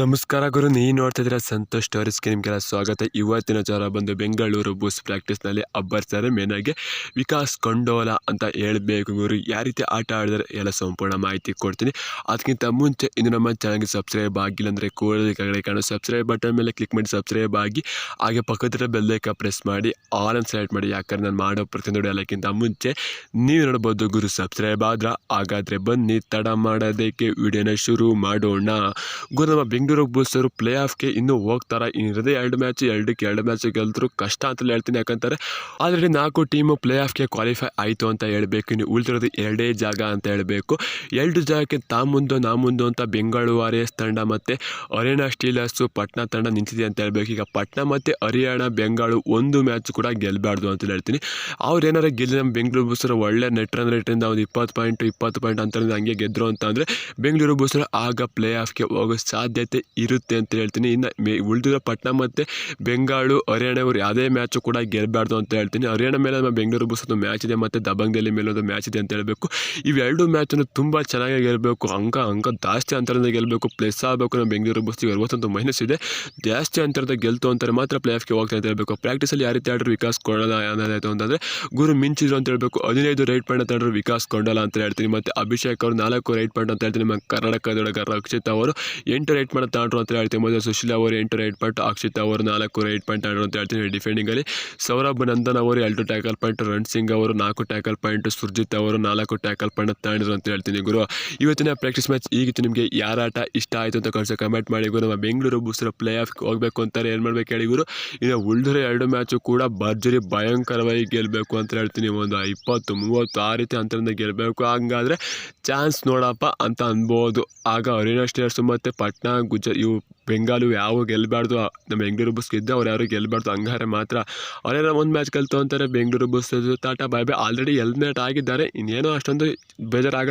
ನಮಸ್ಕಾರ ಗುರು ನೀ ನೋಡ್ತಾ ಸಂತೋಷ ಸ್ಟೋರೀಸ್ಗೆ ನಿಮಗೆಲ್ಲ ಸ್ವಾಗತ. ಇವತ್ತಿನ ಜ್ವರ ಬಂದು ಬೆಂಗಳೂರು ಬೂಸ್ ಪ್ರಾಕ್ಟೀಸ್ನಲ್ಲಿ ಅಬ್ಬರ್ತಾರೆ ಮೇನಾಗಿ ವಿಕಾಸ್ ಕೊಂಡೋಲ ಅಂತ ಹೇಳಬೇಕು ಗುರು. ಯಾವ ರೀತಿ ಆಟ ಆಡಿದ್ರೆ ಎಲ್ಲ ಸಂಪೂರ್ಣ ಮಾಹಿತಿ ಕೊಡ್ತೀನಿ. ಅದಕ್ಕಿಂತ ಮುಂಚೆ ಇನ್ನು ನಮ್ಮ ಚಾನಲ್ಗೆ ಸಬ್ಸ್ಕ್ರೈಬ್ ಆಗಿಲ್ಲ ಅಂದರೆ ಕೂಡಲೇ ಕೆಳಗಡೆ ಕಾಣೋ. ಸಬ್ಸ್ಕ್ರೈಬ್ ಬಟನ್ ಮೇಲೆ ಕ್ಲಿಕ್ ಮಾಡಿ ಸಬ್ಸ್ಕ್ರೈಬ್ ಆಗಿ, ಹಾಗೆ ಪಕ್ಕದ ಬೆಲ್ಲೈಕ ಪ್ರೆಸ್ ಮಾಡಿ, ಆಲ್ ಅನ್ ಸೆಲೆಕ್ಟ್ ಮಾಡಿ. ಯಾಕಂದ್ರೆ ನಾನು ಮಾಡೋ ಪ್ರತಿಯೊಂದು ಎಲ್ಲಕ್ಕಿಂತ ಮುಂಚೆ ನೀವು ನೋಡ್ಬೋದು ಗುರು, ಸಬ್ಸ್ಕ್ರೈಬ್ ಆದ್ರೆ ಹಾಗಾದರೆ ಬನ್ನಿ, ತಡ ಮಾಡೋದಕ್ಕೆ ವಿಡಿಯೋನ ಶುರು ಮಾಡೋಣ. ಗುರು, ನಮ್ಮ ಬೆಂಗಳೂರು ಬುಲ್ಸರು ಪ್ಲೇ ಆಫ್ಗೆ ಇನ್ನೂ ಹೋಗ್ತಾರೆ? ಇರೋದೇ ಎರಡು ಮ್ಯಾಚ್, ಎರಡಕ್ಕೆ ಎರಡು ಮ್ಯಾಚ್ ಗೆಲ್ತರು ಕಷ್ಟ ಅಂತಲೇ ಹೇಳ್ತೀನಿ. ಯಾಕಂತಾರೆ ಆಲ್ರೆಡಿ ನಾಲ್ಕು ಟೀಮು ಪ್ಲೇ ಆಫ್ಗೆ ಕ್ವಾಲಿಫೈ ಆಯಿತು ಅಂತ ಹೇಳಬೇಕು. ಇನ್ನು ಉಳಿದಿರೋದು ಎರಡೇ ಜಾಗ ಅಂತ ಹೇಳಬೇಕು. ಎರಡು ಜಾಗಕ್ಕೆ ತಾ ಮುಂದೋ, ನಾ ಮುಂದೋ ಅಂತ ಬೆಂಗಳೂರು ವಾರಿಯರ್ಸ್ ತಂಡ ಮತ್ತು ಹರಿಯಾಣ ಸ್ಟೀಲರ್ಸು ಪಟ್ನಾ ತಂಡ ನಿಂತಿದೆ ಅಂತ ಹೇಳಬೇಕು. ಈಗ ಪಟ್ನಾ ಮತ್ತು ಹರಿಯಾಣ, ಬೆಂಗಳೂರು ಒಂದು ಮ್ಯಾಚ್ ಕೂಡ ಗೆಲ್ಲಬಾರ್ದು ಅಂತ ಹೇಳ್ತೀನಿ. ಅವ್ರು ಏನಾರು ಗೆಲ್ಲಿ ನಮ್ಮ ಬೆಂಗಳೂರು ಬುಸ್ಸರ ಒಳ್ಳೆ ನೆಟ್ ರನ್ ರೇಟಿಂದ ಒಂದು ಇಪ್ಪತ್ತು ಪಾಯಿಂಟ್ ಇಪ್ಪತ್ತು ಪಾಯಿಂಟ್ ಅಂತ ಹಂಗೆ ಗೆದ್ದರು ಅಂತ ಅಂದರೆ ಬೆಂಗಳೂರು ಬುಸ್ಸರ ಆಗ ಪ್ಲೇ ಆಫ್ಗೆ ಹೋಗೋ ಸಾಧ್ಯತೆ ಇರುತ್ತೆ ಅಂತ ಹೇಳ್ತೀನಿ. ಇನ್ನು ಮೇ ಉಳಿದಿರೋ ಪಟ್ನಾ ಮತ್ತು ಬೆಂಗಾಳು, ಹರಿಯಾಣ ಅವರು ಯಾವುದೇ ಮ್ಯಾಚು ಕೂಡ ಗೆಲ್ಲಬಾರ್ದು ಅಂತ ಹೇಳ್ತೀನಿ. ಹರಿಯಾಣ ಮೇಲೆ ನಮ್ಮ ಬೆಂಗಳೂರು ಬೂಸದ್ದು ಮ್ಯಾಚ್ ಇದೆ ಮತ್ತು ದಬಂಗ್ ಮೇಲೊಂದು ಮೇಲೆ ಒಂದು ಮ್ಯಾಚ್ ಇದೆ ಅಂತ ಹೇಳಬೇಕು. ಇವೆರಡು ಮ್ಯಾಚನ್ನು ತುಂಬ ಚೆನ್ನಾಗಿ ಗೆಲ್ಲಬೇಕು ಅಂಕ ಅಂಕ ಜಾಸ್ತಿ ಅಂತರದಿಂದ ಗೆಲ್ಲಬೇಕು ಪ್ಲಸ್ ಆಗಬೇಕು ನಮ್ಮ ಬೆಂಗಳೂರು ಬಸ್ಸಿಗೆ ಅರವತ್ತೊಂದು ಮೈನಸ್ ಇದೆ. ಜಾಸ್ತಿ ಅಂತರದ ಗೆಲ್ತು ಅಂತಾರೆ ಮಾತ್ರ ಪ್ಲೇ ಆಫ್ಗೆ ಹೋಗ್ತಾ ಅಂತ ಹೇಳಬೇಕು. ಪ್ರಾಕ್ಟೀಸಲ್ಲಿ ಯಾವ ರೀತಿ ಆಡಿದ್ರು ವಿಕಾಸ್ ಕೊಂಡಲ ಅನ್ನೋದಾಯಿತು ಅಂತಂದರೆ ಗುರು ಮಿಂಚಿದ್ರು ಅಂತ ಹೇಳಬೇಕು. ಹದಿನೈದು ರೈಟ್ ಪಾಯಿಂಟ್ ಅಂತ ವಿಕಾಸ್ ಕೊಂಡಲ್ಲ ಅಂತ ಹೇಳ್ತೀನಿ. ಮತ್ತು ಅಭಿಷೇಕ್ ಅವರು ನಾಲ್ಕು ರೈಟ್ ಪಾಯಿಂಟ್ ಅಂತ ಹೇಳ್ತೀನಿ ನಮ್ಮ ಕರ್ನಾಟಕದೊಳಗ ರಕ್ಷಿತ್ ಅವರು ಎಂಟು ರೈಟ್ ಆಡ್ರು ಅಂತ ಹೇಳ್ತೀನಿ ಮೊದಲು ಸುಶೀಲ್ ಅವರು ಎಂಟು ರೈಟ್ ಪಾಯಿಂಟ್ ಅಕ್ಷಿತ್ ಅವರು ನಾಲ್ಕು ರೈಟ್ ಪಾಯಿಂಟ್ ಆಡ್ರು ಅಂತ ಹೇಳ್ತೀನಿ ಡಿಫೆಂಡಿಂಗಲ್ಲಿ ಸೌರಭ್ ನಂದನ್ ಅವರು ಎರಡು ಟ್ಯಾಕಲ್ ಪಾಯಿಂಟ್ ರಣ್ ಸಿಂಗ್ ಅವರು ನಾಲ್ಕು ಟ್ಯಾಕಲ್ ಪಾಯಿಂಟ್ ಸುರ್ಜಿತ್ ಅವರು ನಾಲ್ಕು ಟ್ಯಾಕಲ್ ಪಾಯಿಂಟ್ ತಾಂಡಿದ್ರು ಅಂತ ಹೇಳ್ತೀನಿ ಗುರು. ಇವತ್ತಿನ ಪ್ರಾಕ್ಟೀಸ್ ಮ್ಯಾಚ್ ಈಗಿತ್ತು ನಿಮಗೆ ಯಾರ ಆಟ ಇಷ್ಟ ಆಯಿತು ಅಂತ ಕಳಿಸೋ ಕಮೆಂಟ್ ಮಾಡಿ ಗುರು. ನಮ್ಮ ಬೆಂಗಳೂರು ಬೂಸರ ಪ್ಲೇ ಆಫ್ ಹೋಗಬೇಕು ಅಂತಾರೆ. ಏನು ಮಾಡಬೇಕು ಹೇಳಿ ಗುರು? ಇನ್ನು ಉಳಿದಿರೋ ಎರಡು ಮ್ಯಾಚು ಕೂಡ ಭರ್ಜರಿ ಭಯಂಕರವಾಗಿ ಗೆಲ್ಲಬೇಕು ಅಂತ ಹೇಳ್ತೀನಿ. ಒಂದು ಇಪ್ಪತ್ತು ಮೂವತ್ತು ಆ ರೀತಿ ಅಂತರಿಂದ ಗೆಲ್ಲಬೇಕು ಹಂಗಾದ್ರೆ ಚಾನ್ಸ್ ನೋಡಪ್ಪ ಅಂತ ಅನ್ಬೋದು. ಆಗ ಅರಿನಾ ಸ್ಟೇರ್ಸ್ ಮತ್ತು ಪಟ್ನಾ, ಗುಜ ಇವು ಬೆಂಗಾಲು ಯಾವ ಗೆಲ್ಲಬಾರ್ದು ನಮ್ಮ ಬೆಂಗಳೂರು ಬಸ್ ಗೆದ್ದು ಅವ್ರು ಯಾರು ಗೆಲ್ಲಬಾರ್ದು ಹಂಗಾರೆ ಮಾತ್ರ. ಅವರೆಲ್ಲ ಒಂದು ಮ್ಯಾಚ್ ಗೆಲ್ತು ಅಂತಾರೆ ಬೆಂಗಳೂರು ಬಸ್ ತಾಟ ಬಾಯ್ ಬಾಯ್ ಆಲ್ರೆಡಿ ಎಲ್ಮೇಟ್ ಆಗಿದ್ದಾರೆ. ಇನ್ನೇನೋ ಅಷ್ಟೊಂದು ಬೇಜಾರಾಗ